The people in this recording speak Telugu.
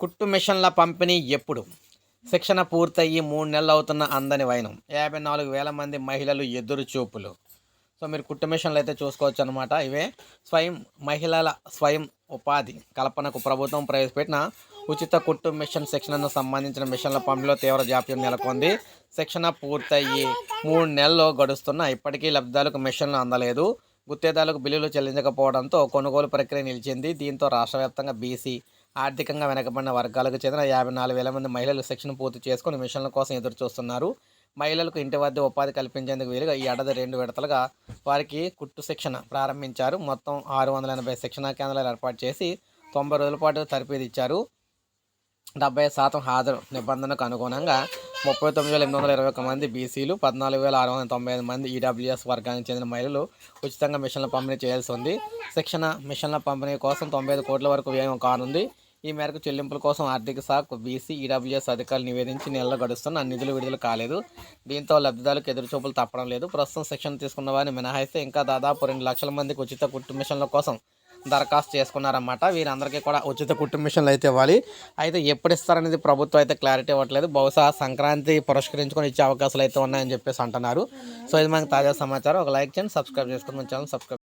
కుట్టు మిషన్ల పంపిణీ ఎప్పుడు? శిక్షణ పూర్తయ్యి మూడు నెలలు అవుతున్న అందని వైనం. యాభై నాలుగు వేల మంది మహిళలు ఎదురు చూపులు. సో మీరు కుట్టు మిషన్లు అయితే చూసుకోవచ్చు అనమాట ఇవే స్వయం మహిళల స్వయం ఉపాధి. కల్పనకు ప్రభుత్వం ప్రవేశపెట్టిన ఉచిత కుట్టు మిషన్ శిక్షణను సంబంధించిన మిషన్ల పంపిణీలో తీవ్ర జాప్యం నెలకొంది. శిక్షణ పూర్తయ్యి మూడు నెలలు గడుస్తున్న ఇప్పటికీ లబ్ధాలకు మిషన్లు అందలేదు. గుత్తేదారులకు బిల్లులు చెల్లించకపోవడంతో కొనుగోలు ప్రక్రియ నిలిచింది. దీంతో రాష్ట్ర వ్యాప్తంగా బీసీ ఆర్థికంగా వెనకబడిన వర్గాలకు చెందిన యాభై నాలుగు వేల మంది మహిళలు శిక్షణ పూర్తి చేసుకుని మిషన్ల కోసం ఎదురు చూస్తున్నారు. మహిళలకు ఇంటి వద్ద ఉపాధి కల్పించేందుకు వీలుగా ఈ ఏడాది రెండు విడతలుగా వారికి కుట్టు శిక్షణ ప్రారంభించారు. మొత్తం ఆరు వందల ఎనభై శిక్షణా కేంద్రాలు ఏర్పాటు చేసి తొంభై రోజుల పాటు తరపేది ఇచ్చారు. డెబ్బై శాతం హాజరు నిబంధనకు అనుగుణంగా ముప్పై తొమ్మిది వేల ఎనిమిది వందల ఇరవై ఒక మంది బీసీలు పద్నాలుగు వేల ఆరు వందల తొంభై ఐదు మంది ఈడబ్ల్యూఎస్ వర్గానికి చెందిన మహిళలు ఉచితంగా మిషన్ల పంపిణీ చేయాల్సి ఉంది. శిక్షణ మిషన్ల పంపిణీ కోసం తొంభై ఐదు కోట్ల వరకు వ్యయం కానుంది. ఈ మేరకు చెల్లింపుల కోసం ఆర్థిక శాఖ బీసీ ఈడబ్ల్యూఎస్ అధికారులు నివేదించి నెలలో గడుస్తున్న నిధులు విడుదల కాలేదు. దీంతో లబ్ధిదారులకు ఎదురుచూపులు తప్పడం లేదు. ప్రస్తుతం శిక్షణ తీసుకున్న వారిని మినహాయిస్తే ఇంకా దాదాపు రెండు లక్షల మందికి ఉచిత కుట్టు మిషన్ల కోసం దరఖాస్తు చేసుకున్నారన్నమాట. వీరందరికీ కూడా ఉచిత కుట్టు మిషన్లు అయితే ఇవ్వాలి. అయితే ఎప్పుడు ఇస్తారనేది ప్రభుత్వం అయితే క్లారిటీ ఇవ్వట్లేదు. బహుశా సంక్రాంతి పురస్కరించుకొని ఇచ్చే అవకాశాలు అయితే ఉన్నాయని చెప్పేసి అంటున్నారు. సో ఇది మనకు తాజా సమాచారం. ఒక లైక్ చేయండి సబ్స్క్రైబ్ చేసుకుని మన ఛానల్ సబ్స్క్రైబ్